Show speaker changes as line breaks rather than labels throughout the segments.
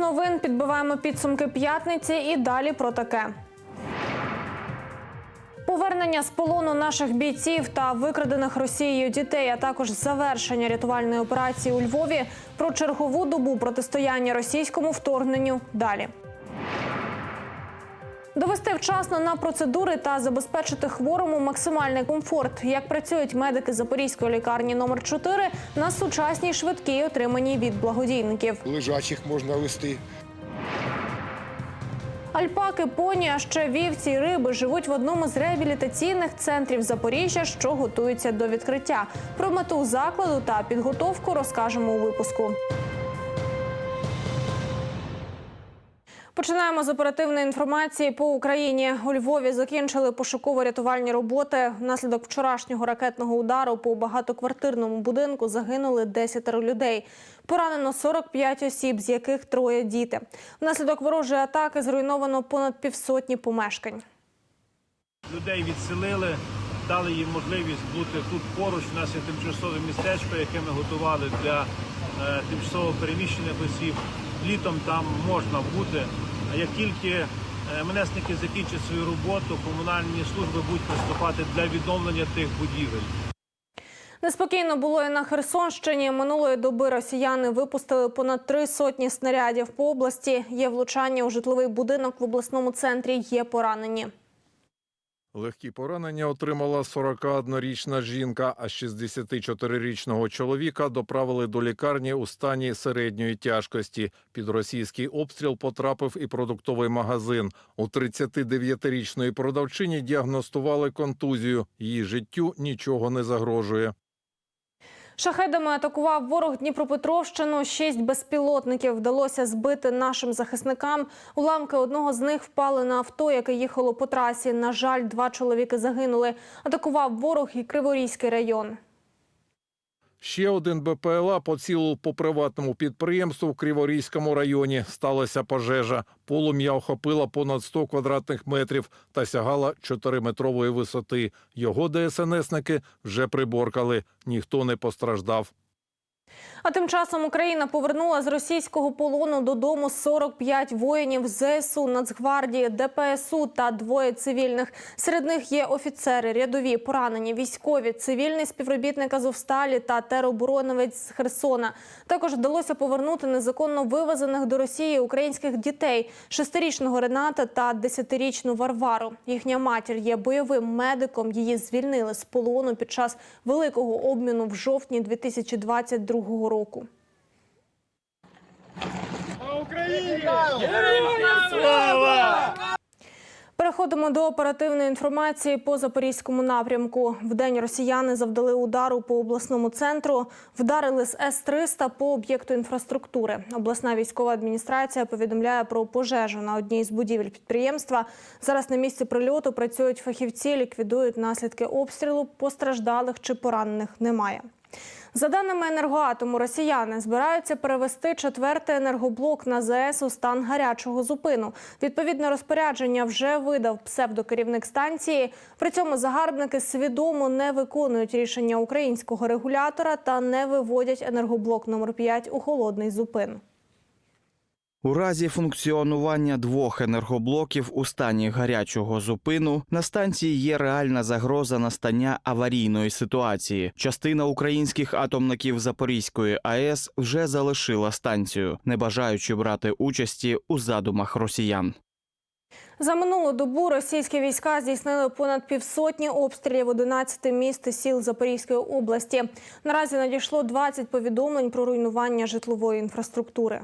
новин підбиваємо підсумки п'ятниці і далі про таке. Повернення з полону наших бійців та викрадених Росією дітей, а також завершення рятувальної операції у Львові про чергову добу протистояння російському вторгненню. Далі. Довести вчасно на процедури та забезпечити хворому максимальний комфорт. Як працюють медики Запорізької лікарні номер 4 на сучасній швидкій, отриманій від благодійників.
лежачих можна вести.
Альпаки, поні, а ще вівці й риби живуть в одному з реабілітаційних центрів Запоріжжя, що готуються до відкриття. Про мету закладу та підготовку розкажемо у випуску. Починаємо з оперативної інформації по Україні. У Львові закінчили пошуково-рятувальні роботи. Внаслідок вчорашнього ракетного удару по багатоквартирному будинку загинули 10 людей. Поранено 45 осіб, з яких троє діти. Внаслідок ворожої атаки зруйновано понад півсотні помешкань.
Людей відселили, дали їм можливість бути тут поруч. У нас є тимчасове містечко, яке ми готували для е, тимчасово переміщених осіб. Літом там можна бути. Як тільки е, менесники закінчать свою роботу, комунальні служби будуть приступати для відновлення тих будівель.
Неспокійно було і на Херсонщині. Минулої доби росіяни випустили понад три сотні снарядів по області. Є влучання у житловий будинок в обласному центрі. Є поранені.
Легкі поранення отримала 41-річна жінка, а 64-річного чоловіка доправили до лікарні у стані середньої тяжкості. Під російський обстріл потрапив і продуктовий магазин. У 39-річної продавчині діагностували контузію. Її життю нічого не загрожує.
Шахедами атакував ворог Дніпропетровщину. Шість безпілотників вдалося збити нашим захисникам. Уламки одного з них впали на авто, яке їхало по трасі. На жаль, два чоловіки загинули. Атакував ворог і Криворізький район.
Ще один БПЛА поцілив по приватному підприємству в Криворізькому районі. Сталася пожежа. Полум'я охопила понад 100 квадратних метрів та сягала 4-метрової висоти. Його ДСНСники вже приборкали. Ніхто не постраждав.
А тим часом Україна повернула з російського полону додому 45 воїнів ЗСУ, Нацгвардії, ДПСУ та двоє цивільних. Серед них є офіцери, рядові, поранені, військові, цивільний співробітник Азовсталі та тероборонівець з Херсона. Також вдалося повернути незаконно вивезених до Росії українських дітей – шестирічного Рената та десятирічну Варвару. Їхня матір є бойовим медиком. Її звільнили з полону під час великого обміну в жовтні 2022 року. Переходимо до оперативної інформації по запорізькому напрямку. Вдень росіяни завдали удару по обласному центру, вдарили з С-300 по об'єкту інфраструктури. Обласна військова адміністрація повідомляє про пожежу на одній з будівель підприємства. Зараз на місці прильоту працюють фахівці, ліквідують наслідки обстрілу. Постраждалих чи поранених немає. За даними енергоатому, росіяни збираються перевести четвертий енергоблок на ЗС у стан гарячого зупину. Відповідне розпорядження вже видав псевдокерівник станції. При цьому загарбники свідомо не виконують рішення українського регулятора та не виводять енергоблок номер 5 у холодний зупин.
У разі функціонування двох енергоблоків у стані гарячого зупину на станції є реальна загроза настання аварійної ситуації. Частина українських атомників Запорізької АЕС вже залишила станцію, не бажаючи брати участі у задумах росіян.
За минулу добу російські війська здійснили понад півсотні обстрілів 11 міст і сіл Запорізької області. Наразі надійшло 20 повідомлень про руйнування житлової інфраструктури.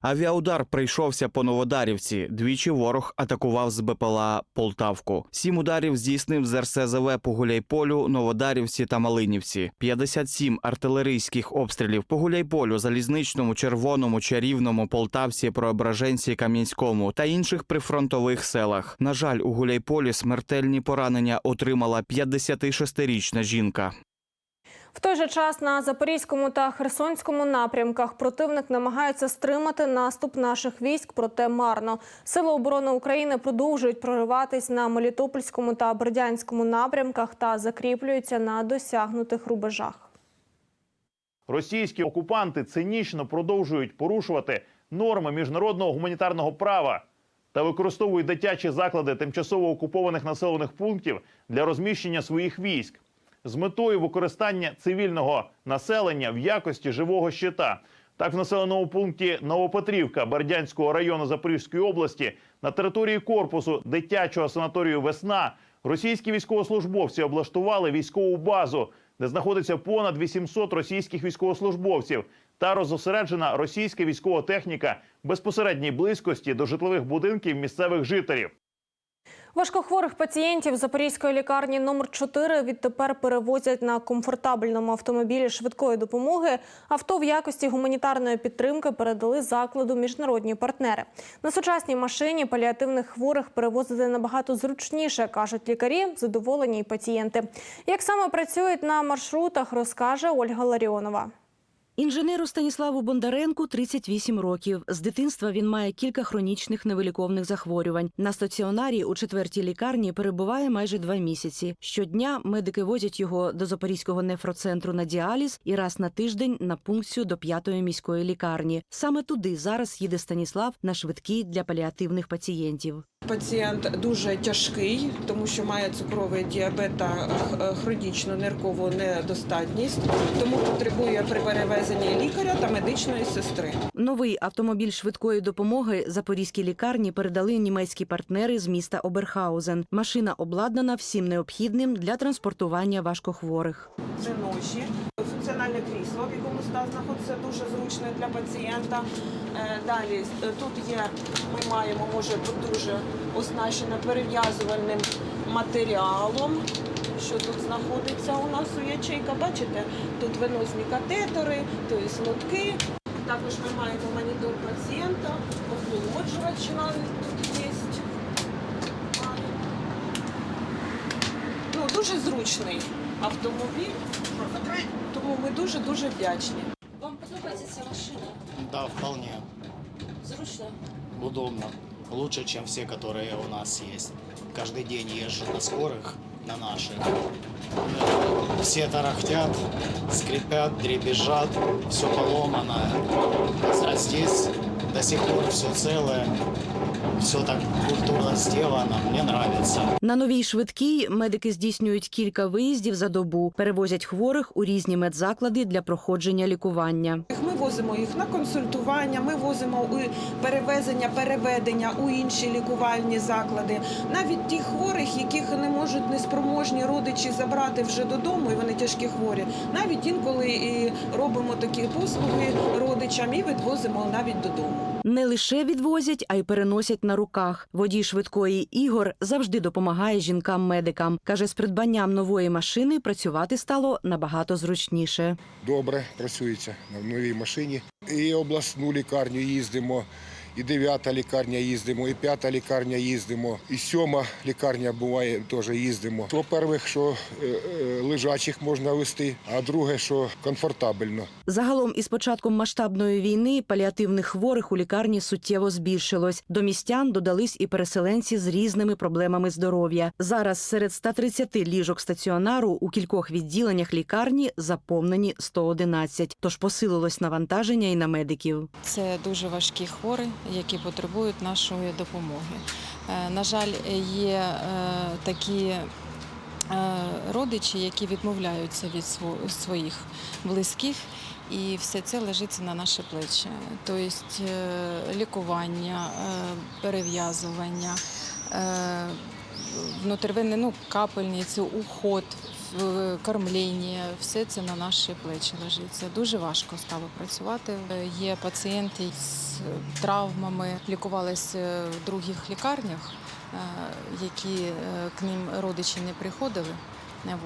Авіаудар прийшовся по Новодарівці. Двічі ворог атакував з БПЛА Полтавку. Сім ударів здійснив з РСЗВ по Гуляйполю, Новодарівці та Малинівці. 57 артилерійських обстрілів по Гуляйполю, Залізничному, Червоному, Чарівному, Полтавці, Преображенці, Кам'янському та інших прифронтових селах. На жаль, у Гуляйполі смертельні поранення отримала 56-річна жінка.
В той же час на Запорізькому та Херсонському напрямках противник намагається стримати наступ наших військ, проте марно. Сили оборони України продовжують прориватись на Мелітопольському та Бердянському напрямках та закріплюються на досягнутих рубежах.
Російські окупанти цинічно продовжують порушувати
норми міжнародного гуманітарного права та використовують дитячі заклади тимчасово окупованих населених пунктів для розміщення своїх військ з метою використання цивільного населення в якості живого щита. Так, в населеному пункті Новопетрівка Бердянського району Запорізької області на території корпусу дитячого санаторію Весна російські військовослужбовці облаштували військову базу, де знаходиться понад 800 російських військовослужбовців та розосереджена російська військова техніка безпосередній близькості до житлових будинків місцевих жителів.
Важкохворих пацієнтів Запорізької лікарні номер 4 відтепер перевозять на комфортабельному автомобілі швидкої допомоги. Авто в якості гуманітарної підтримки передали закладу міжнародні партнери. На сучасній машині паліативних хворих перевозити набагато зручніше, кажуть лікарі. Задоволені й пацієнти. Як саме працюють на маршрутах, розкаже Ольга Ларіонова.
Інженеру Станіславу Бондаренку 38 років. З дитинства він має кілька хронічних невиліковних захворювань. На стаціонарі у четвертій лікарні перебуває майже два місяці. Щодня медики возять його до Запорізького нефроцентру на діаліз і раз на тиждень на пункцію до п'ятої міської лікарні. Саме туди зараз їде Станіслав на швидкі для паліативних пацієнтів.
Пацієнт дуже тяжкий, тому що має цукровий діабет та хронічну ниркову недостатність, тому потребує при перевезенні лікаря та медичної сестри.
Новий автомобіль швидкої допомоги запорізькій лікарні передали німецькі партнери з міста Оберхаузен. Машина обладнана всім необхідним для транспортування важкохворих.
Це ноші. Функціональне крісло, в якому ста знаходиться дуже зручно для пацієнта. Е, Далі е, тут є, ми маємо, може бути дуже оснащена перев'язувальним матеріалом. Що тут знаходиться у нас у ячейка? Бачите, тут венозні катетери, тобто лотки. Також ми маємо монітор пацієнта, охолоджувач тут є. Ну, дуже зручний автомобіль, тому ми дуже-дуже вдячні.
Вам подобається ця машина?
Да, вполне.
Зручно?
Удобно. Лучше, чем все, которые у нас есть. Каждый день езжу на скорых, на наших. Э, Все тарахтят, скрипят, дребезжат, все поломано. А здесь до сих пор все целое, все так культурно сделано, мне нравится.
На новій швидкій медики здійснюють кілька виїздів за добу, перевозять хворих у різні медзаклади для проходження лікування.
Ми возимо їх на консультування, ми возимо у перевезення, переведення у інші лікувальні заклади. Навіть ті хворих, яких не можуть неспроможні родичі забрати вже додому, і вони тяжкі хворі. Навіть інколи і робимо такі послуги родичам і відвозимо навіть додому.
Не лише відвозять, а й переносять на руках. Водій швидкої Ігор завжди допомагає жінкам-медикам. Каже, з придбанням нової машини працювати стало набагато зручніше.
добре працюється на новій машині. І обласну лікарню їздимо, і дев'ята лікарня їздимо, і п'ята лікарня їздимо, і сьома лікарня буває теж їздимо. По-перше, що е, е, лежачих можна вести, а друге, що комфортабельно.
Загалом, із початком масштабної війни паліативних хворих у лікарні суттєво збільшилось. До містян додались і переселенці з різними проблемами здоров'я. Зараз серед 130 ліжок стаціонару у кількох відділеннях лікарні заповнені 111, тож посилилось навантаження і на медиків.
Це дуже важкі хворі, які потребують нашої допомоги. Е, На жаль, є е, такі е, родичі, які відмовляються від своїх близьких, і все це лежиться на наші плечі. Тобто лікування, перев'язування, е, внутрівенне, ну, капельниці, уход, кормління, все це на наші плечі лежить. Це дуже важко стало працювати. Є пацієнти з травмами, лікувалися в других лікарнях, е, які е, к ним родичі не приходили.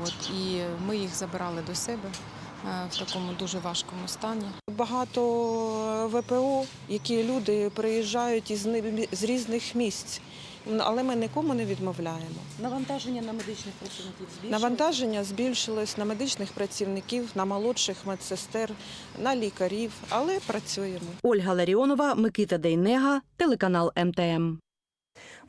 От, і ми їх забирали до себе е, в такому дуже важкому стані.
Багато ВПО, які люди приїжджають із з різних місць. Але ми нікому не відмовляємо.
Навантаження на медичних працівників
Навантаження збільшилось на медичних працівників, на молодших медсестер, на лікарів, але працюємо.
Ольга Ларіонова, Микита Дейнега, телеканал МТМ.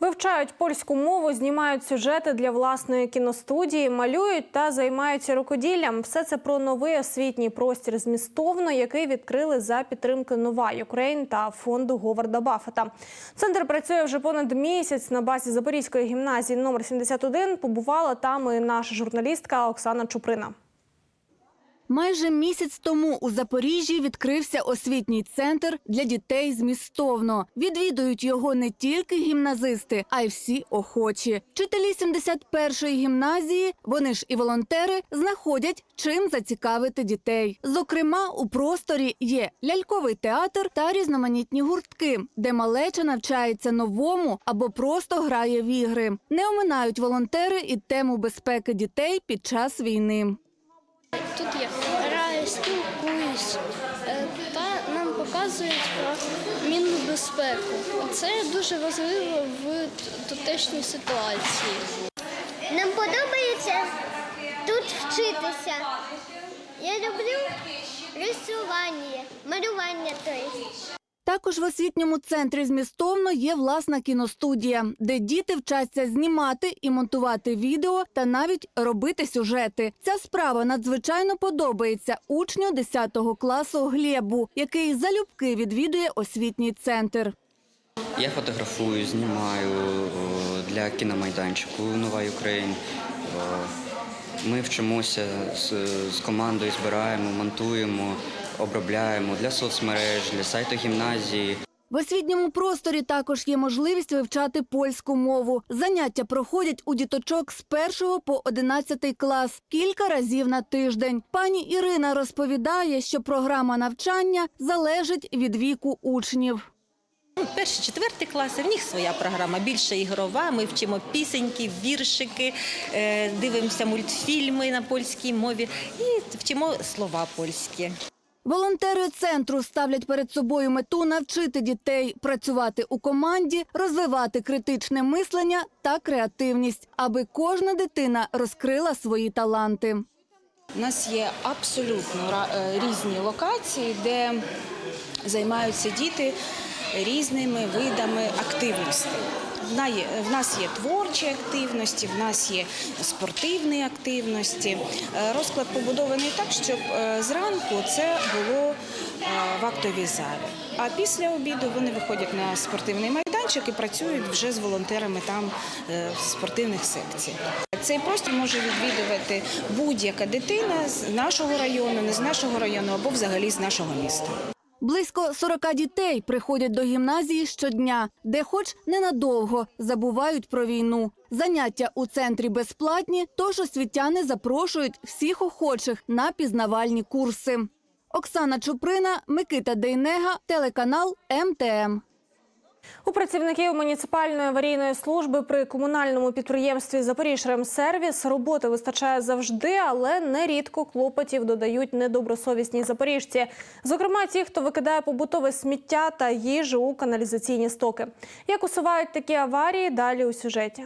Вивчають польську мову, знімають сюжети для власної кіностудії, малюють та займаються рукоділлям. Все це про новий освітній простір змістовно, який відкрили за підтримки Нова Юкрейн та фонду Говарда Баффета. Центр працює вже понад місяць на базі Запорізької гімназії номер 71. Побувала там і наша журналістка Оксана Чуприна.
Майже місяць тому у Запоріжжі відкрився освітній центр для дітей змістовно. Відвідують його не тільки гімназисти, а й всі охочі. Вчителі 71-ї гімназії, вони ж і волонтери, знаходять чим зацікавити дітей. Зокрема, у просторі є ляльковий театр та різноманітні гуртки, де малеча навчається новому або просто грає в ігри. Не оминають волонтери і тему безпеки дітей під час війни.
Тут я граю, спілкуюсь е, та нам показують про мінну безпеку. Це дуже важливо в тутешній ситуації.
Нам подобається тут вчитися. Я люблю рисування, малювання. Тобто.
Також в освітньому центрі змістовно є власна кіностудія, де діти вчаться знімати і монтувати відео та навіть робити сюжети. Ця справа надзвичайно подобається учню 10 класу Глебу, який залюбки відвідує освітній центр.
Я фотографую, знімаю для кіномайданчику Нова Україн. Ми вчимося з командою, збираємо, монтуємо, обробляємо для соцмереж, для сайту гімназії.
В освітньому просторі також є можливість вивчати польську мову. Заняття проходять у діточок з 1 по 11 клас кілька разів на тиждень. Пані Ірина розповідає, що програма навчання залежить від віку учнів.
Перші четверті класи, в них своя програма, більше ігрова. Ми вчимо пісеньки, віршики, е, дивимося мультфільми на польській мові і вчимо слова польські.
Волонтери центру ставлять перед собою мету навчити дітей працювати у команді, розвивати критичне мислення та креативність, аби кожна дитина розкрила свої таланти.
У нас є абсолютно е, різні локації, де займаються діти різними видами активностей. В нас є творчі активності, в нас є спортивні активності. Е, Розклад побудований так, щоб е, зранку це було е, в актовій залі. А після обіду вони виходять на спортивний майданчик і працюють вже з волонтерами там в спортивних секціях. Цей простір може відвідувати будь-яка дитина з нашого району, не з нашого району або взагалі з нашого міста.
Близько 40 дітей приходять до гімназії щодня, де, хоч ненадовго, забувають про війну. Заняття у центрі безплатні, тож освітяни запрошують всіх охочих на пізнавальні курси. Оксана Чуприна, Микита Дейнега, телеканал МТМ.
У працівників муніципальної аварійної служби при комунальному підприємстві «Запоріжремсервіс» роботи вистачає завжди, але нерідко клопотів додають недобросовісні запоріжці. Зокрема, ті, хто викидає побутове сміття та їжу у каналізаційні стоки. Як усувають такі аварії, далі у сюжеті.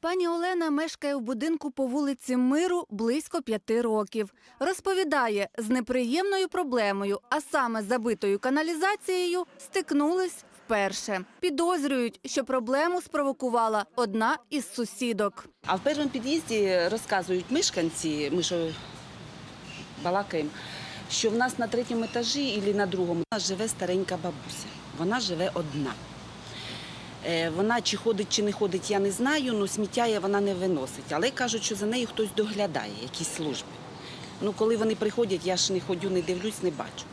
Пані Олена мешкає в будинку по вулиці Миру близько п'яти років. Розповідає, з неприємною проблемою, а саме забитою каналізацією, стикнулись вперше. Підозрюють, що проблему спровокувала одна із сусідок.
А в першому під'їзді розказують мешканці, ми що балакаємо, що в нас на третьому етажі і на другому у нас живе старенька бабуся. Вона живе одна. Е, Вона чи ходить, чи не ходить, я не знаю, але сміття я вона не виносить. Але кажуть, що за нею хтось доглядає, якісь служби. Ну, коли вони приходять, я ж не ходю, не дивлюсь, не бачу.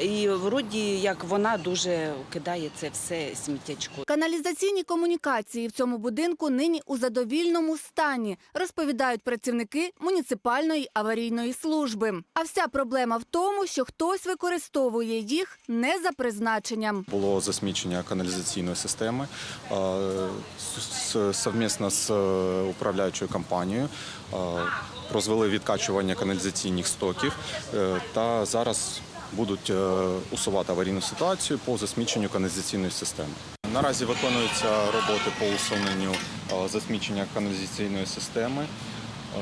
І вроді як вона дуже кидає це все сміттячко.
Каналізаційні комунікації в цьому будинку нині у задовільному стані, розповідають працівники муніципальної аварійної служби. А вся проблема в тому, що хтось використовує їх не за призначенням.
Було засмічення каналізаційної системи совмісно з е, управляючою компанією. Розвели відкачування каналізаційних стоків е, та зараз будуть е, усувати аварійну ситуацію по засміченню каналізаційної системи. Наразі виконуються роботи по усуненню е, засмічення каналізаційної системи е,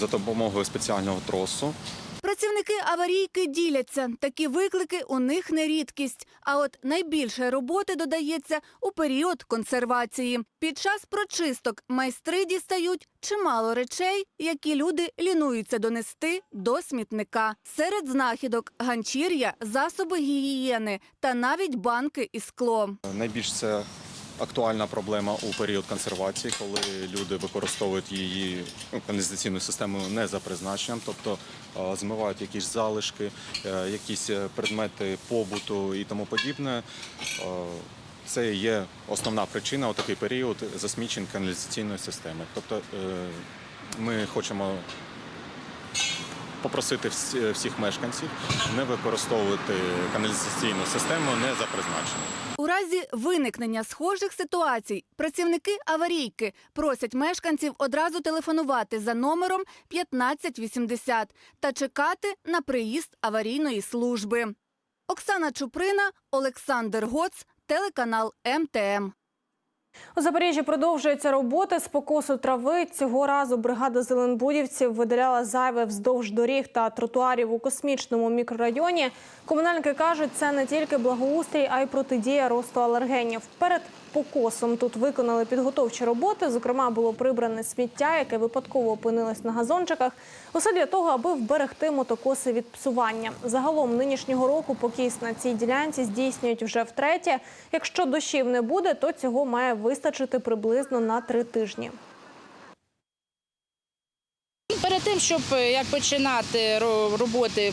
за допомогою спеціального тросу.
Працівники аварійки діляться. Такі виклики у них не рідкість. А от найбільше роботи додається у період консервації. Під час прочисток майстри дістають чимало речей, які люди лінуються донести до смітника. Серед знахідок ганчір'я, засоби гігієни та навіть банки і скло.
Найбільш це актуальна проблема у період консервації, коли люди використовують її ну, каналізаційну систему не за призначенням, тобто е, змивають якісь залишки, е, якісь е, предмети побуту і тому подібне. Це є основна причина у такий період засмічень каналізаційної системи. Тобто ми хочемо попросити всіх мешканців не використовувати каналізаційну систему не за призначенням.
Разі виникнення схожих ситуацій працівники аварійки просять мешканців одразу телефонувати за номером 1580 та чекати на приїзд аварійної служби. Оксана Чуприна, Олександр Гоц, телеканал МТМ.
У Запоріжжі продовжується роботи з покосу трави. Цього разу бригада зеленбудівців видаляла зайве вздовж доріг та тротуарів у космічному мікрорайоні. Комунальники кажуть, це не тільки благоустрій, а й протидія росту алергенів. Перед покосом тут виконали підготовчі роботи. Зокрема, було прибране сміття, яке випадково опинилось на газончиках. Усе для того, аби вберегти мотокоси від псування. Загалом нинішнього року покіс на цій ділянці здійснюють вже втретє. Якщо дощів не буде, то цього має вистачити приблизно на три тижні.
Перед тим, щоб е, як починати ро- роботи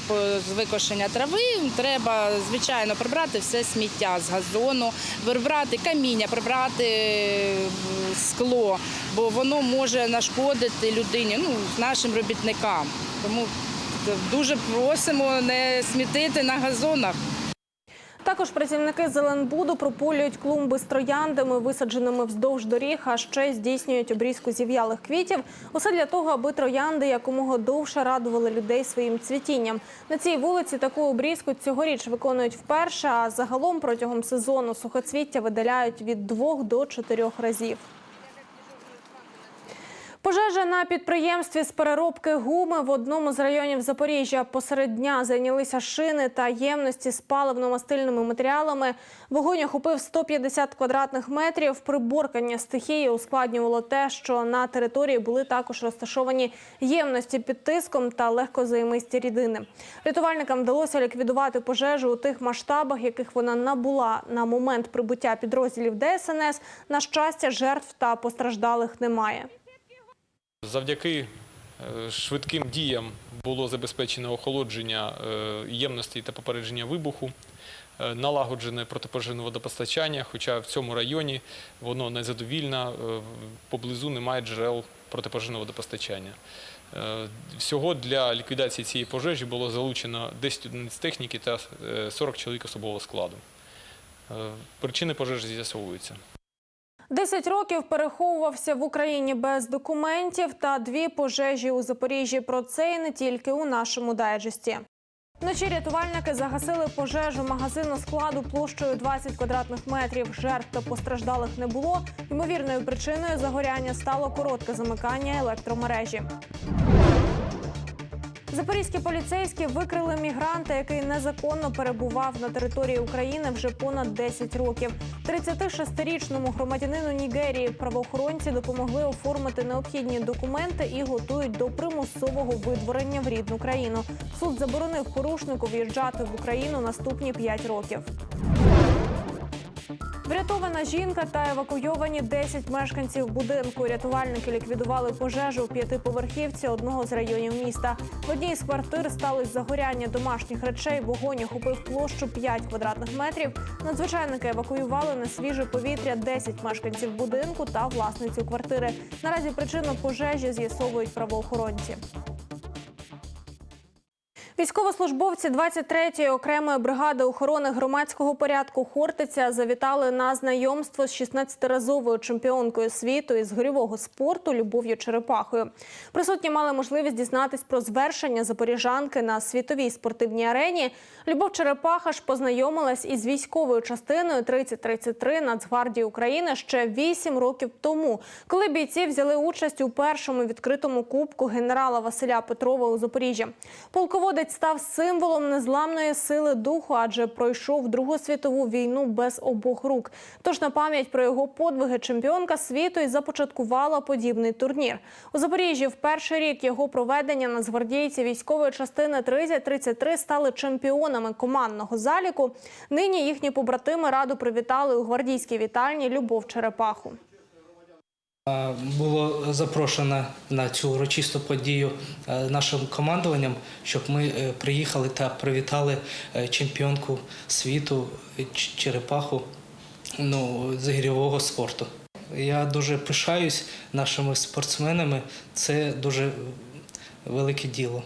з викошення трави, треба звичайно прибрати все сміття з газону, прибрати каміння, прибрати е, скло, бо воно може нашкодити людині, ну нашим робітникам. Тому дуже просимо не смітити на газонах.
Також працівники Зеленбуду прополюють клумби з трояндами, висадженими вздовж доріг, а ще здійснюють обрізку зів'ялих квітів. Усе для того, аби троянди якомога довше радували людей своїм цвітінням. На цій вулиці таку обрізку цьогоріч виконують вперше, а загалом протягом сезону сухоцвіття видаляють від двох до чотирьох разів. Пожежа на підприємстві з переробки гуми в одному з районів Запоріжжя. Посеред дня зайнялися шини та ємності з паливно-мастильними матеріалами. Вогонь охопив 150 квадратних метрів. Приборкання стихії ускладнювало те, що на території були також розташовані ємності під тиском та легкозаймисті рідини. Рятувальникам вдалося ліквідувати пожежу у тих масштабах, яких вона набула на момент прибуття підрозділів ДСНС. На щастя, жертв та постраждалих немає.
Завдяки е, швидким діям було забезпечено охолодження е, ємностей та попередження вибуху, е, налагоджене протипожежне водопостачання, хоча в цьому районі воно незадовільне, поблизу немає джерел протипожежного водопостачання. Всього для ліквідації цієї пожежі було залучено 10 одиниць техніки та е, 40 чоловік особового складу. Причини пожежі з'ясовуються.
Десять років переховувався в Україні без документів та дві пожежі у Запоріжжі. Про це і не тільки у нашому дайджесті. Вночі рятувальники загасили пожежу магазину складу площею 20 квадратних метрів. Жертв та постраждалих не було. Ймовірною причиною загоряння стало коротке замикання електромережі. Запорізькі поліцейські викрили мігранта, який незаконно перебував на території України вже понад 10 років. 36-річному громадянину Нігерії правоохоронці допомогли оформити необхідні документи і готують до примусового видворення в рідну країну. Суд заборонив порушнику в'їжджати в Україну наступні 5 років. Врятована жінка та евакуйовані 10 мешканців будинку. Рятувальники ліквідували пожежу у п'ятиповерхівці одного з районів міста. В одній з квартир сталося загоряння домашніх речей. Вогонь охопив площу 5 квадратних метрів. Надзвичайники евакуювали на свіже повітря 10 мешканців будинку та власницю квартири. Наразі причину пожежі з'ясовують правоохоронці. Військовослужбовці 23-ї окремої бригади охорони громадського порядку Хортиця завітали на знайомство з 16-разовою чемпіонкою світу із гирьового спорту Любов'ю Черепахою. Присутні мали можливість дізнатись про звершення запоріжанки на світовій спортивній арені. Любов Черепаха ж познайомилась із військовою частиною 3033 Нацгвардії України ще 8 років тому, коли бійці взяли участь у першому відкритому кубку генерала Василя Петрова у Запоріжжі. Полководець Давід став символом незламної сили духу, адже пройшов Другу світову війну без обох рук. Тож на пам'ять про його подвиги чемпіонка світу і започаткувала подібний турнір. У Запоріжжі в перший рік його проведення нацгвардійці військової частини 3033 стали чемпіонами командного заліку. Нині їхні побратими раду привітали у гвардійській вітальні Любов Черепаху.
Було запрошено на цю урочисту подію е, нашим командуванням, щоб ми е, приїхали та привітали е, чемпіонку світу Черепаху ну, з гірьового спорту. Я дуже пишаюсь нашими спортсменами. Це дуже велике діло.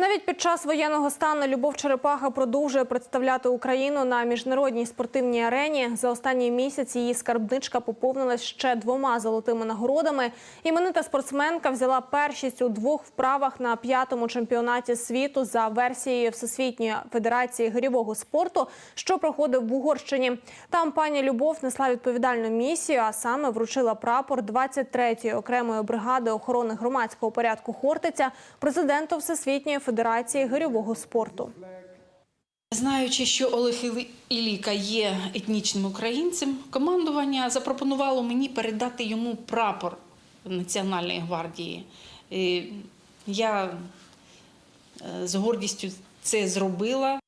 Навіть під час воєнного стану Любов Черепаха продовжує представляти Україну на міжнародній спортивній арені. За останній місяць її скарбничка поповнилась ще двома золотими нагородами. Іменита спортсменка взяла першість у двох вправах на п'ятому чемпіонаті світу за версією Всесвітньої федерації гирьового спорту, що проходив в Угорщині. Там пані Любов несла відповідальну місію, а саме вручила прапор 23-ї окремої бригади охорони громадського порядку Хортиця президенту Всесвітньої федерації гирьового спорту.
Знаючи, що Олег Іліка є етнічним українцем, командування запропонувало мені передати йому прапор Національної гвардії. І Я е, з гордістю це зробила.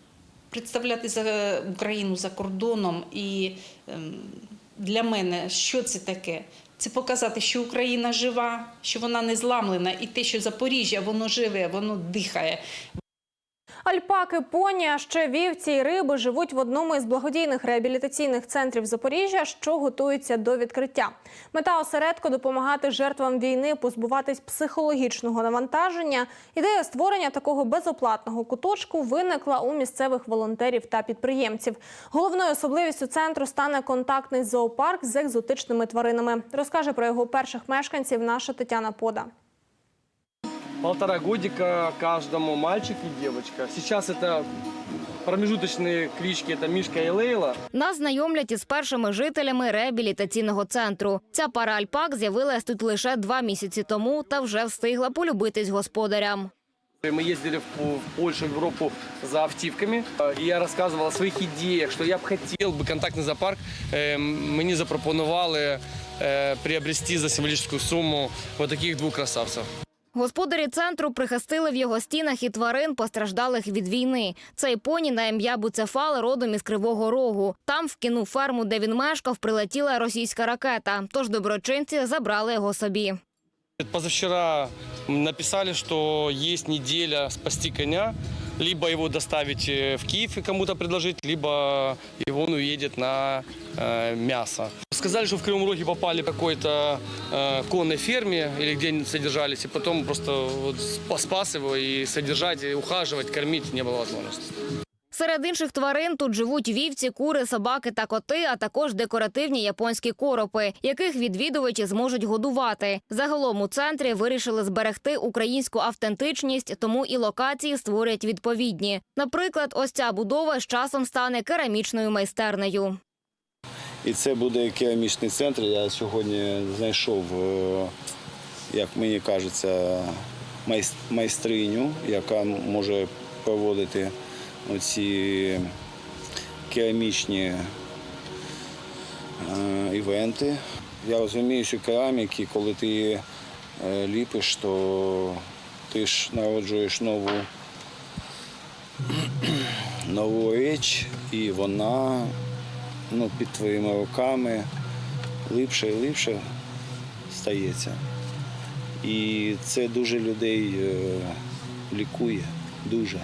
Представляти Україну за кордоном і ем, для мене що це таке? Це показати, що Україна жива, що вона не зламлена, і те, що Запоріжжя, воно живе, воно дихає.
Альпаки, поні, а ще вівці і риби живуть в одному із благодійних реабілітаційних центрів Запоріжжя, що готуються до відкриття. Мета осередку допомагати жертвам війни позбуватись психологічного навантаження. Ідея створення такого безоплатного куточку виникла у місцевих волонтерів та підприємців. Головною особливістю центру стане контактний зоопарк з екзотичними тваринами. Розкаже про його перших мешканців наша Тетяна Пода
полтора годика каждому мальчик и девочка. Сейчас это промежуточные клички, это Мишка и Лейла.
Нас знайомлять із першими жителями реабілітаційного центру. Ця пара альпак з'явилась тут лише два місяці тому та вже встигла полюбитись господарям.
Мы ездили в, По- в Польшу, в Европу за автівками. И я рассказывал о своих идеях, что я бы хотел бы контактный зоопарк. Е, Мені запропонували е, приобрести за символическую сумму вот таких двух красавцев.
Господарі центру прихистили в його стінах і тварин, постраждалих від війни. Цей поні на ім'я Буцефал родом із Кривого Рогу. Там, в кіну ферму, де він мешкав, прилетіла російська ракета. Тож доброчинці забрали його собі.
Позавчора написали, що є неділя спасти коня, либо его доставить э, в Киев и кому-то предложить, либо его он уедет на э, мясо. Сказали, что в Кривом Роге попали в какой-то э, конной ферме или где они содержались, и потом просто вот спа- спас его и содержать, и ухаживать, кормить не было возможности.
Серед інших тварин тут живуть вівці, кури, собаки та коти, а також декоративні японські коропи, яких відвідувачі зможуть годувати. Загалом у центрі вирішили зберегти українську автентичність, тому і локації створять відповідні. Наприклад, ось ця будова з часом стане керамічною майстернею.
І це буде керамічний центр. Я сьогодні знайшов, е, як мені кажеться, майс- майстриню, яка може проводити оці керамічні е, івенти. Я розумію, що кераміки, коли ти е, ліпиш, то ти ж народжуєш нову, нову річ, і вона ну, під твоїми руками липше і липше стається. І це дуже людей е, лікує, дуже.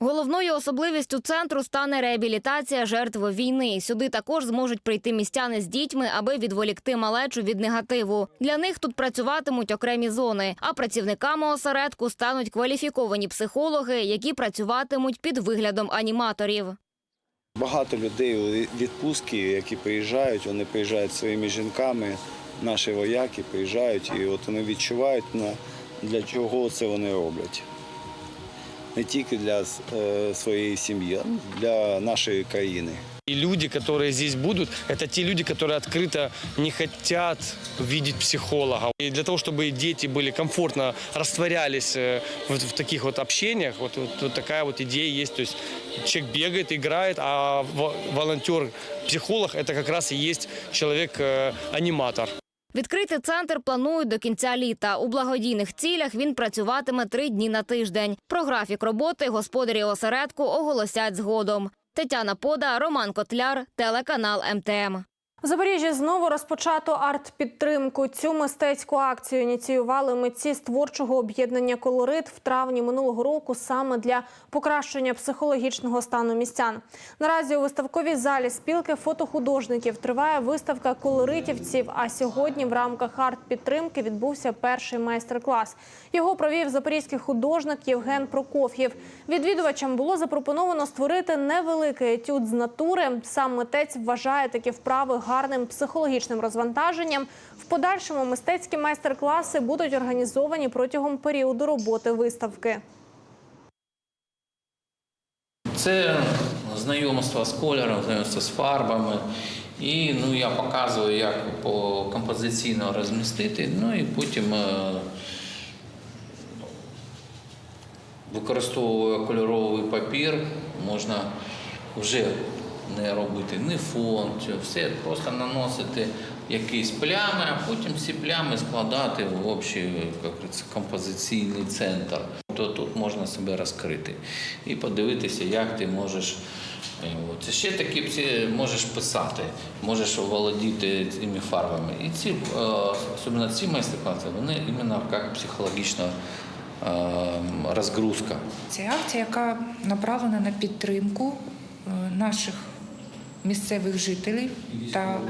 Головною особливістю центру стане реабілітація жертв війни. Сюди також зможуть прийти містяни з дітьми, аби відволікти малечу від негативу. Для них тут працюватимуть окремі зони, а працівниками осередку стануть кваліфіковані психологи, які працюватимуть під виглядом аніматорів.
Багато людей у відпустки, які приїжджають, вони приїжджають своїми жінками, наші вояки приїжджають і от вони відчувають, на- для чого це вони роблять Не тільки для е, своєї сім'ї, а для нашої країни.
И люди, которые здесь будут, это те люди, которые открыто не хотят видеть психолога. И для того, чтобы дети были комфортно растворялись э, вот в таких вот общениях, вот, вот- вот такая вот идея есть. То есть человек бегает, играет, а во- волонтер-психолог это как раз и есть человек-аниматор.
Відкрити центр планують до кінця літа. У благодійних цілях він працюватиме три дні на тиждень. Про графік роботи господарі осередку оголосять згодом. Тетяна Пода, Роман Котляр, телеканал МТМ.
У Запоріжжі знову розпочато арт-підтримку. Цю мистецьку акцію ініціювали митці з творчого об'єднання Колорит в травні минулого року саме для покращення психологічного стану містян. Наразі у виставковій залі спілки фотохудожників триває виставка колоритівців. А сьогодні в рамках арт-підтримки відбувся перший майстер-клас. Його провів запорізький художник Євген Прокоф'єв. Відвідувачам було запропоновано створити невеликий етюд з натури. Сам митець вважає такі вправи гарним психологічним розвантаженням. В подальшому мистецькі майстер-класи будуть організовані протягом періоду роботи виставки.
Це знайомство з кольором, знайомство з фарбами. І ну, я показую, як по композиційно розмістити. Ну і потім е, використовую кольоровий папір, можна вже не робити ні фон, все, просто наносити якісь плями, а потім ці плями складати в общий композиційний центр. То тут можна себе розкрити і подивитися, як ти можеш. е, От. Ще такі можеш писати, можеш володіти цими фарбами. І ці, е, особливо ці майстер-класи, вони іменно як психологічна е, розгрузка.
Це акція, яка направлена на підтримку е, наших місцевих жителів та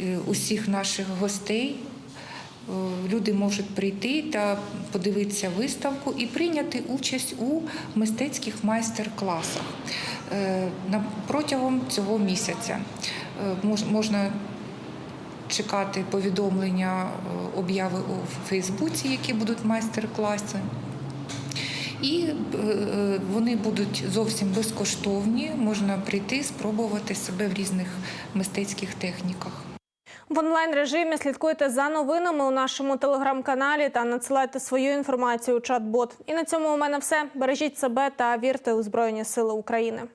е, усіх наших гостей. Е, Люди можуть прийти та подивитися виставку і прийняти участь у мистецьких майстер-класах Е, протягом цього місяця. Можна чекати повідомлення, обяви у Фейсбуці, які будуть майстер-класи. І е, вони будуть зовсім безкоштовні. Можна прийти, спробувати себе в різних мистецьких техніках.
В онлайн режимі слідкуйте за новинами у нашому телеграм-каналі та надсилайте свою інформацію у чат-бот. І на цьому у мене все. Бережіть себе та вірте у Збройні Сили України.